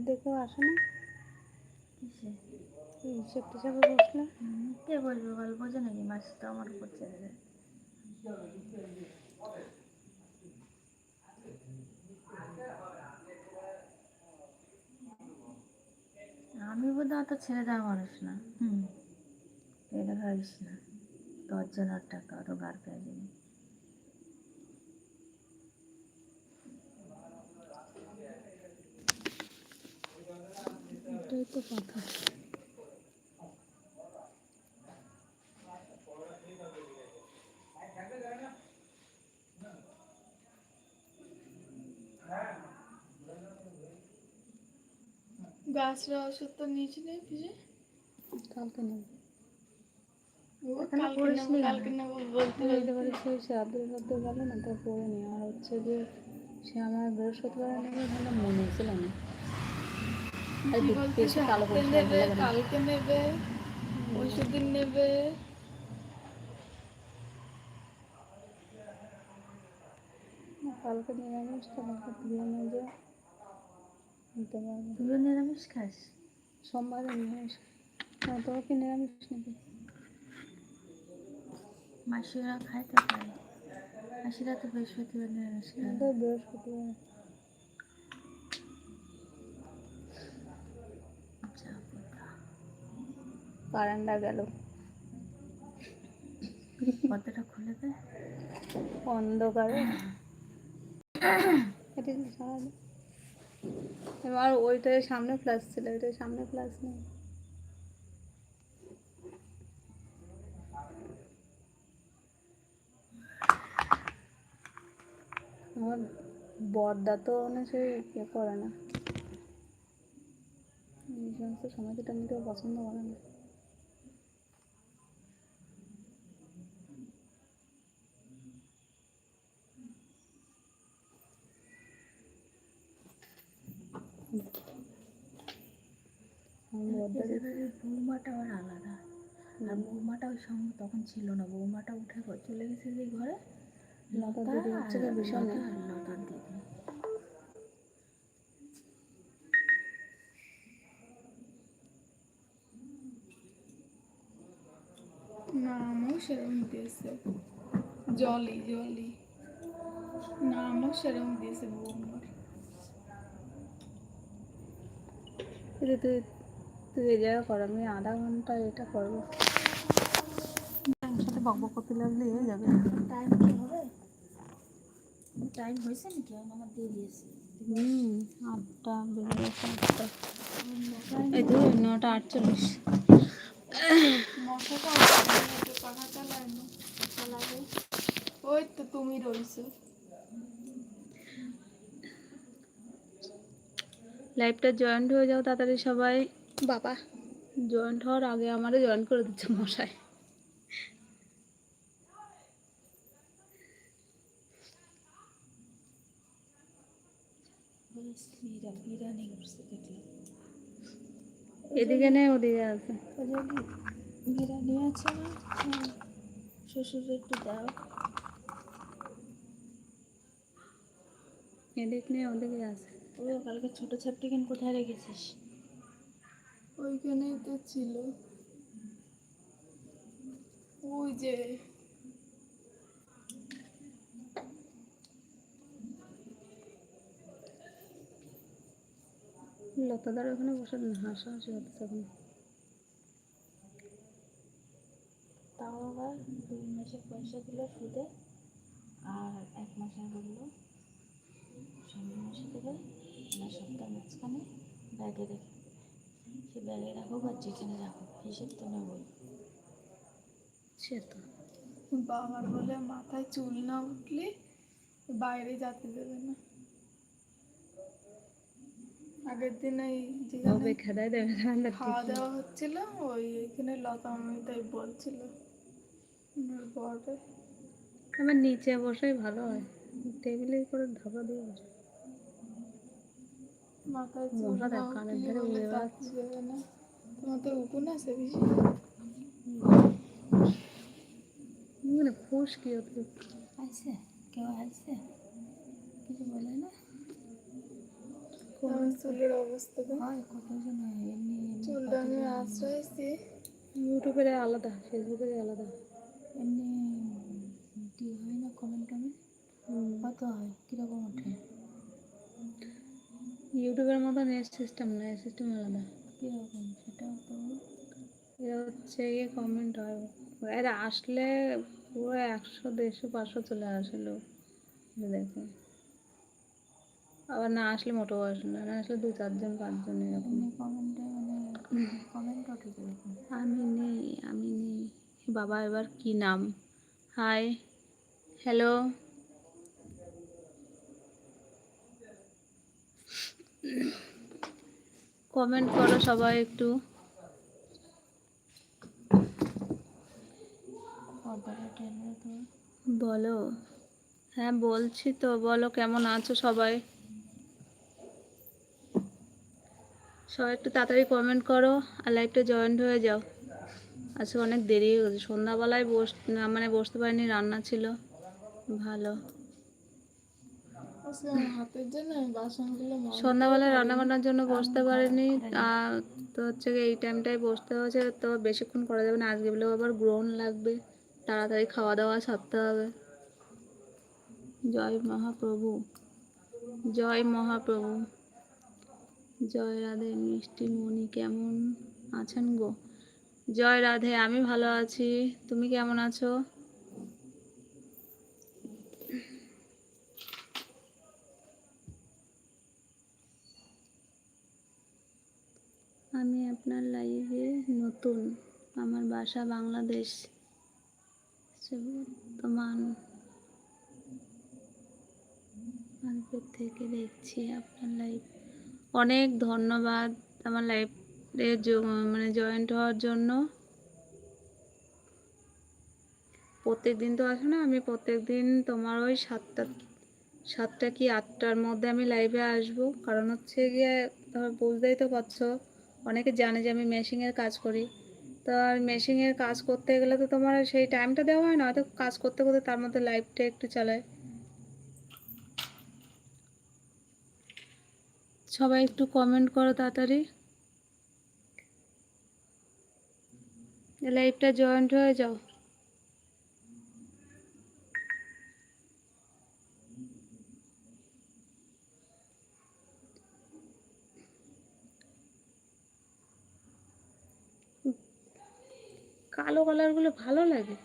বাইরে দেখেও আসে না। হিসেব টিসেবে বসলে। কে বলবে বল? বোঝে নাকি মাছ তো আমার উপর ছেড়ে দেয়। আমি বোধ অত ছেড়ে দেওয়া মানুষ না। হুম এটা ভাবিস না। দশজন আর টাকা অত গার পেয়ে এটাই তো কথা। গাছরা ওষুধ তো নিয়েছি না পিছে কালকে নেব। কালকে করিস নেব কালকে নেব বলতে এইটা সেই শ্রাদ্ধ শ্রাদ্ধ গেল না তো পড়ে নি আর হচ্ছে যে সে আমার বৃহস্পতিবার নেবে ভালো মনে ছিল না। কালকে নেবে ওষুধ দিন নেবে কালকে নিরামিষ তো কালকে প্রিয় নিতে পারব। তুইও নিরামিষ খাস? সোমবারে নিরামিষ। না তোর কি নিরামিষ নাকি মাসিরা খাইতে পারে মাসিরা তো বৃহস্পতিবার নিরামিষ খায়। বৃহস্পতিবার যা কথা। বারান্দা গেল। পর্দাটা খুলে দে। অন্ধকারে। এটা এবার ওইটার সামনে ফ্ল্যাশ ছিল ওইটার সামনে ফ্ল্যাশ নেই। আমার বর্দা তো মানে সে ইয়ে করে না। এই সমস্ত সময়টা আমি পছন্দ করে না আমার বর্দা বৌমাটা আবার আলাদা। আর বৌমাটা ওই সঙ্গে তখন ছিল না। বৌমাটা উঠে চলে গেছে যে ঘরে। লতা দিদি হচ্ছে গিয়ে ভীষণ লতা দিদি। নামও সেরম দিয়েছে। জলি জলি। নামও সেরম দিয়েছে বৌমার কিন্তু তুই তুই এই জায়গা কর আমি আধা ঘণ্টা এটা করব। সাথে বক বক করতে লাগলে হয়ে যাবে। টাইম কি হবে? টাইম হয়েছে নাকি? আমার দেরি আছে হুম আটটা বেজে গেছে আটটা। এই তো নটা আটচল্লিশ। ওই তো তুমি রয়েছো লাইভটা জয়েন্ট হয়ে যাও তাড়াতাড়ি সবাই। বাবা। জয়েন্ট হওয়ার আগে আমারও জয়েন করে দিচ্ছে মশাই। এদিকে নেই ওদিকে আছে। বিরানি আছে শ্বশুর একটু দাও এদিক নেই ওদিকে আছে। ও, কালকে ছোট ছাপটিকেন কোথায় রেখেছিস? ওইখানেই তো ছিল। ওই যে লতাদার ওখানে বসে হাসাহাসি হচ্ছে এখন। তাও আবার দুই মাসের পয়সা দিল সুদে আর এক মাসের বলল সামনের মাসে দেবে না সপ্তাহ মাঝখানে ব্যাগে রেখে সে ব্যাগে রাখো বা যেখানে রাখো হিসেব তো নেবই সে তো। বাবার বলে মাথায় চুল না উঠলে বাইরে যেতে দেবে না। আগের দিন যেখানে তবে খেদাই দেবে খাওয়া দাওয়া হচ্ছিল ওই এখানে লতা আমি তাই বলছিল। আমার নিচে বসাই ভালো হয়। টেবিলে করে ধাবা দিয়ে বসে মাথায় চুল মশা না দেখ, কানের উঠলে ধারে বলে উড়ে থাকতে দেবে না তোমার তো উকুন আছে বেশি। মানে ফুস কি আছে কেউ আছে? কিছু বলে না? চুলের অবস্থা দেখ। কতজন এমনি এমনি চুলটা আমি আশ্রয়েছি। ইউটিউবের আলাদা ফেসবুকের আলাদা। এমনি কি হয় না কমেন্ট টমেন্ট। কত হয় কীরকম ওঠে ইউটিউবের মতো নেট সিস্টেম না সিস্টেম আলাদা। কীরকম? সেটাও তো এটা হচ্ছে গিয়ে কমেন্ট হয়। এর আসলে পুরো একশো দেড়শো পাঁচশো চলে আসলো। দেখো। আবার না আসলে মোটেও আসে না না আসলে দু চারজন পাঁচজন এরকম। কমেন্টে মানে কমেন্ট ওঠে কীরকম আমি নেই আমি নেই। বাবা এবার কি নাম? হাই হ্যালো কমেন্ট করো সবাই একটু। বলো। হ্যাঁ বলছি তো, বলো কেমন আছো সবাই? সবাই একটু তাড়াতাড়ি কমেন্ট করো আর লাইভটা জয়েন্ট হয়ে যাও। আজকে অনেক দেরি হয়ে গেছে। সন্ধ্যাবেলায় বস মানে বসতে পারিনি, রান্না ছিল। ভালো। সন্ধ্যাবেলায় রান্না বান্নার জন্য বসতে পারিনি। তো হচ্ছে এই টাইমটায় বসতে হয়েছে তো বেশিক্ষণ করা যাবে না। আজকে বলেও আবার গ্রহণ লাগবে। তাড়াতাড়ি খাওয়া দাওয়া সারতে হবে। জয় মহাপ্রভু। জয় মহাপ্রভু। জয় রাধে মিষ্টি মণি কেমন আছেন গো? জয় রাধে আমি ভালো আছি। তুমি কেমন আছো আমি আপনার লাইভে নতুন আমার বাসা বাংলাদেশ। বর্তমান মার্কেট থেকে দেখছি আপনার লাইভ। অনেক ধন্যবাদ আমার লাইভে মানে জয়েন্ট হওয়ার জন্য। প্রত্যেক দিন তো আসো না, আমি প্রত্যেক দিন তোমার ওই সাতটা সাতটা কি আটটার মধ্যে আমি লাইভে আসব। কারণ হচ্ছে গিয়ে তোমার বুঝতেই তো পারছ অনেকে জানে যে আমি মেশিনের কাজ করি। তো আর মেশিনের কাজ করতে গেলে তো তোমার সেই টাইমটা দেওয়া হয় না, হয়তো কাজ করতে করতে তার মধ্যে লাইফটা একটু চালায়। সবাই একটু কমেন্ট করো তাড়াতাড়ি। লাইফটা জয়েন্ট হয়ে যাও। কালো কালারগুলো ভালো লাগে।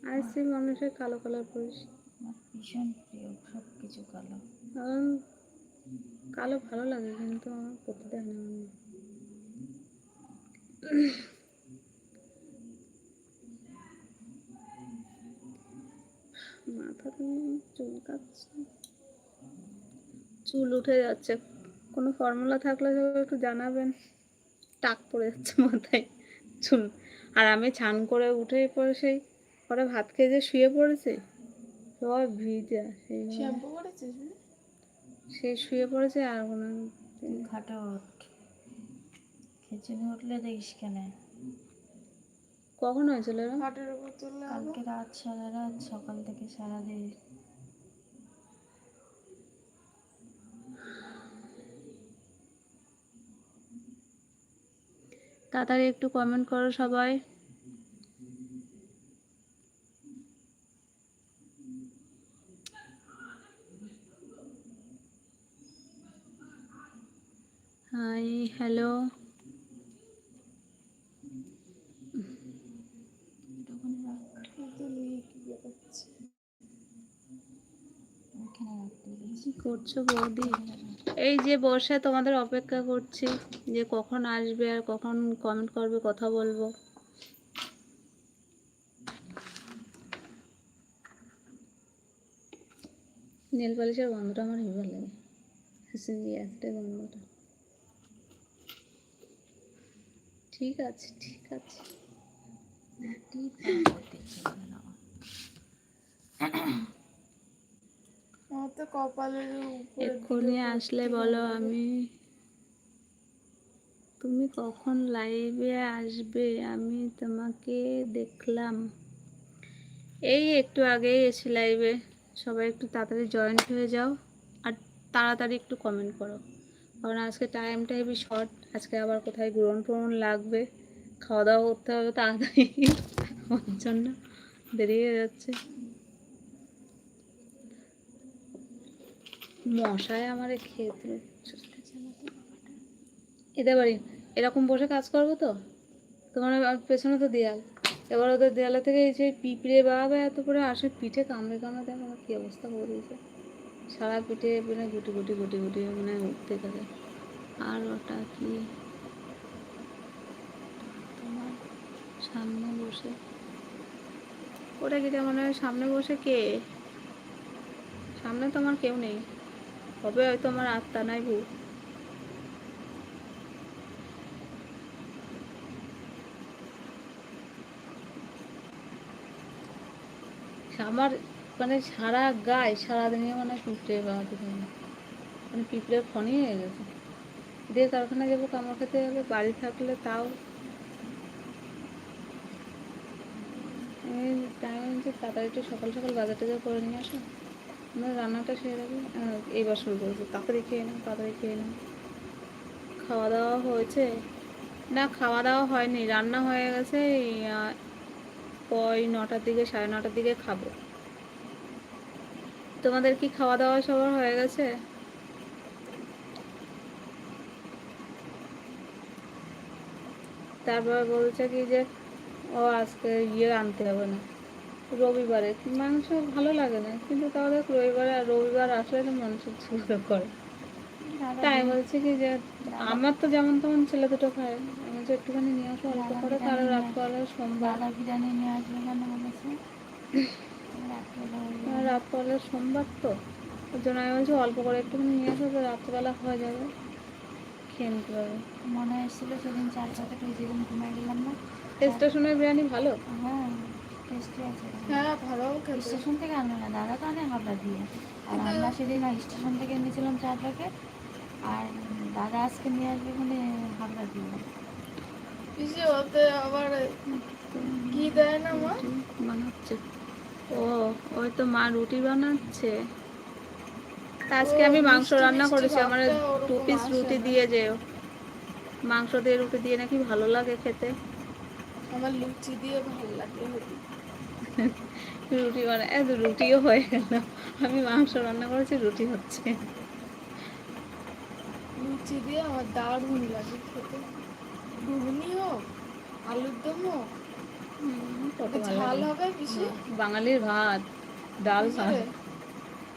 আইসি মানুষের কালো কালার পরিস। ভীষণ প্রিয় সব কিছু কালো। কারণ কালো ভালো লাগে কিন্তু আমার করতে দেয় না। আমি। মাথাতে চুল কাটছে চুল উঠে যাচ্ছে। কোনো ফর্মুলা থাকলে একটু জানাবেন। টাক পড়ে যাচ্ছে মাথায়। চুল। আর আমি ছান করে উঠে পরে সেই পরে ভাত খেয়ে যে শুয়ে পড়েছে? সব ভিজা সেই সে শুয়ে পড়েছে আর কোনো খাটে ওঠ। উঠলে দেখিস কেন। কখন হয়েছিল কালকে রাত সারা রাত সকাল থেকে সারা দিন। তাড়াতাড়ি একটু কমেন্ট করো সবাই। হাই হ্যালো কি করছ বৌদি? এই যে বসে তোমাদের অপেক্ষা করছি যে কখন আসবে আর কখন কমেন্ট করবে, কথা বলব। নেল পালিশের গন্ধটা আমার হেভি ভালো লাগে। ঠিক আছে ঠিক আছে কি পাগল দেখছি না আমার তো কপালের এক্ষুনি আসলে বলো আমি তুমি কখন লাইভে আসবে? আমি তোমাকে দেখলাম। এই একটু আগেই এসে লাইভে সবাই একটু তাড়াতাড়ি জয়েন্ট হয়ে যাও আর তাড়াতাড়ি একটু কমেন্ট করো। কারণ আজকে টাইমটা হেবি শর্ট আজকে আবার কোথায় গ্রহণ ফ্রহণ লাগবে? খাওয়া দাওয়া করতে হবে তাড়াতাড়ি। ওর জন্য দেরি হয়ে যাচ্ছে। মশায় আমারে খেতে এতে বাড়ি, এরকম বসে কাজ করব তো? তোমার পেছনে তো দেয়াল। এবার ওদের দেয়ালে থেকে এই যে পিঁপড়ে বাবা এত করে আসে, পিঠে কামড়ে কামড়ে দেখো আমার কী অবস্থা করে দিয়েছে। সারা পিঠে মানে গুটি গুটি গুটি গুটি মানে উঠতে থাকে। আর ওটা কি? তোমার সামনে বসে। ওটা কি মনে হয় সামনে বসে কে? সামনে তো আমার কেউ নেই। হবে হয়তো আমার আত্মা নাই ভূত। আমার মানে সারা গায়ে, সারাদিনে মানে পিঁপড়ে বাঁধতে থাকে মানে পিঁপড়ে ফনি হয়ে গেছে। দিয়ে কারখানা যাব, কামড় খেতে যাবে বাড়ি থাকলে তাও। টাইম তাড়াতাড়ি একটু সকাল সকাল বাজার টাজার করে নিয়ে আসো। আমরা রান্নাটা সেরে রাখি এইবার শুরু করেছি। তাড়াতাড়ি খেয়ে নাও, তাড়াতাড়ি খেয়ে নাও। খাওয়া দাওয়া হয়েছে? না খাওয়া দাওয়া হয়নি। রান্না হয়ে গেছে ওই নটার দিকে, সাড়ে নটার দিকে খাব। তোমাদের কি খাওয়া দাওয়া সবার হয়ে গেছে? তারপর বলছে কি যে, ও আজকে ইয়ে আনতে হবে না। রবিবারে। মাংস ভালো লাগে না কিন্তু তাহলে রবিবারে আর রবিবার আসলে তো মাংস ছিল করে তাই বলছে কি যে আমার তো যেমন তেমন ছেলে দুটো খায় আমি তো একটুখানি নিয়ে আসো অল্প করে কারও রাত্রবেলা সোমবার বিরিয়ানি নিয়ে আসবে কেন বলেছে? আর সোমবার তো ওর জন্য আমি বলছি অল্প করে একটুখানি নিয়ে আসো তো রাত্রবেলা হয়ে যাবে। খেয়ে নিতে পারবে। মনে এসেছিল সেদিন চার ওই যেদিন ঘুমাই গেলাম না। স্টেশনের বিরিয়ানি ভালো? হ্যাঁ। হ্যাঁ ভালো খেতে স্টেশন থেকে আনলো না দাদা তো আনে হাবড়া দিয়ে। আর আমরা সেদিন স্টেশন থেকে এনেছিলাম চার প্যাকেট আর দাদা আজকে নিয়ে আসবে এখানে হাবড়া দিয়ে। পিসে ওতে আবার কি দেয় না মা? বানাচ্ছে। ও ওই তো মা রুটি বানাচ্ছে। আজকে আমি মাংস রান্না করেছি আমার দু পিস রুটি। দিয়ে যেও। মাংস দিয়ে রুটি দিয়ে নাকি ভালো লাগে খেতে। আমার লুচি দিয়ে ভালো লাগে। রুটি বানা এ তো রুটিও হয়ে গেল। আমি মাংস রান্না করেছি রুটি হচ্ছে। লুচি দিয়ে আমার দারুণ লাগে খেতে। ঘুগনি হোক আলুর দম হোক ঝাল। হবে পিসে? বাঙালির ভাত ডাল ভাত।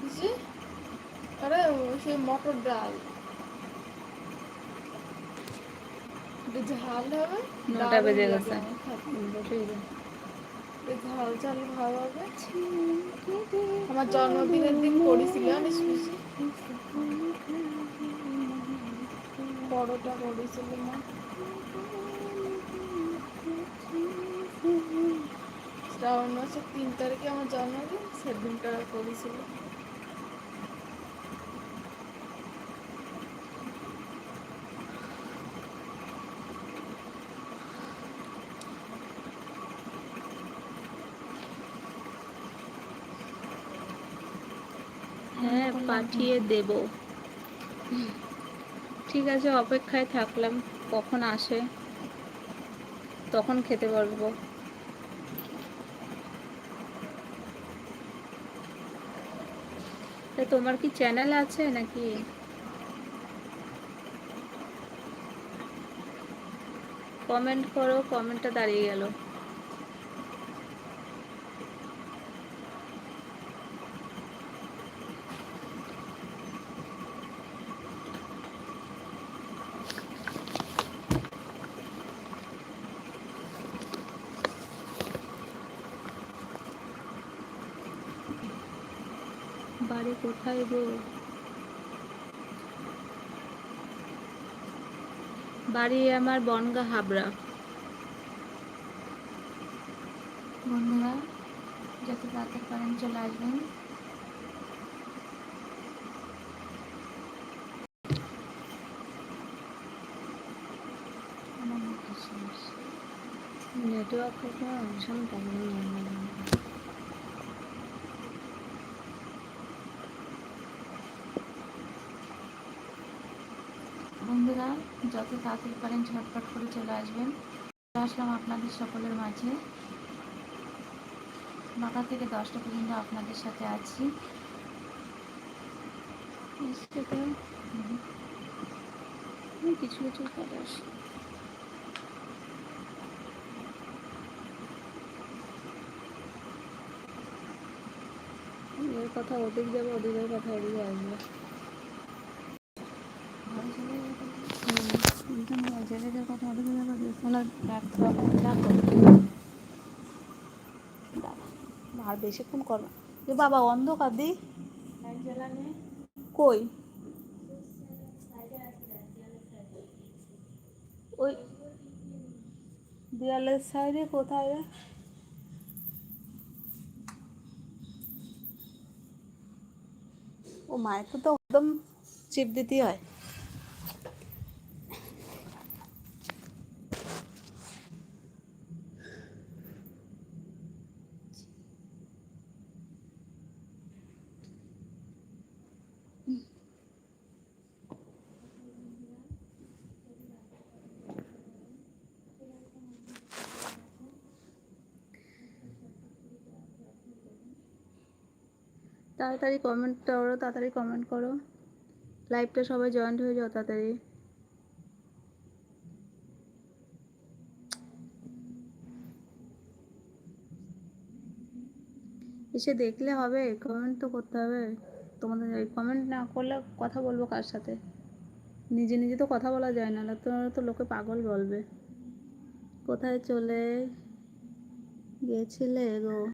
পিসে? আরে সে মটর ডাল। ঝাল হবে নটা বেজে গেছে আমার খেতে। বসেই যা। একটু ঝাল ঝাল ভালো হবে আমার জন্মদিনের দিন করেছিল জানিস পিসে পরোটা করেছিল মা। শ্রাবণ মাসের তিন তারিখে আমার জন্মদিন সেদিনটা করেছিল হ্যাঁ পাঠিয়ে দেব। ঠিক আছে, অপেক্ষায় থাকলাম। কখন আসে? তখন খেতে পারব তা তোমার কি চ্যানেল আছে নাকি? কমেন্ট করো, কমেন্টটা দাঁড়িয়ে গেল। বাড়ি কোথায় গো? বাড়ি আমার বনগা হাবড়া। বন্ধুরা যত তাড়াতাড়ি পারেন চলে আসবেন। মুখে সমস্যা নেটওয়ার্ক ভীষণ প্রবলেম বন্ধুরা যত তাড়াতাড়ি পারেন ঝটপট করে চলে আসবেন। চলে আসলাম আপনাদের সকলের মাঝে। নটা থেকে দশটা পর্যন্ত আপনাদের সাথে আছি। কিছু কিছু আসে। এর কথা ওদিক যাবে ওদিকের কথা ওদিকে আসবে ঘরে চলে যাবে জায়গাটার কথা যাবে ওনার আর বেশিক্ষণ এ বাবা, অন্ধকার দি। কই? ওই দেয়ালের সাইডে কোথায় রে? ও মায়ের তো একদম চিপ দিতেই হয়। তাড়াতাড়ি কমেন্ট করো, তাড়াতাড়ি কমেন্ট করো। লাইভটা সবাই জয়েন্ট হয়ে যাও তাড়াতাড়ি। এসে দেখলে হবে কমেন্ট তো করতে হবে। তোমাদের কমেন্ট না করলে কথা বলব কার সাথে? নিজে নিজে তো কথা বলা যায় না না তো তো লোকে পাগল বলবে। কোথায় চলে গেছিলে গো?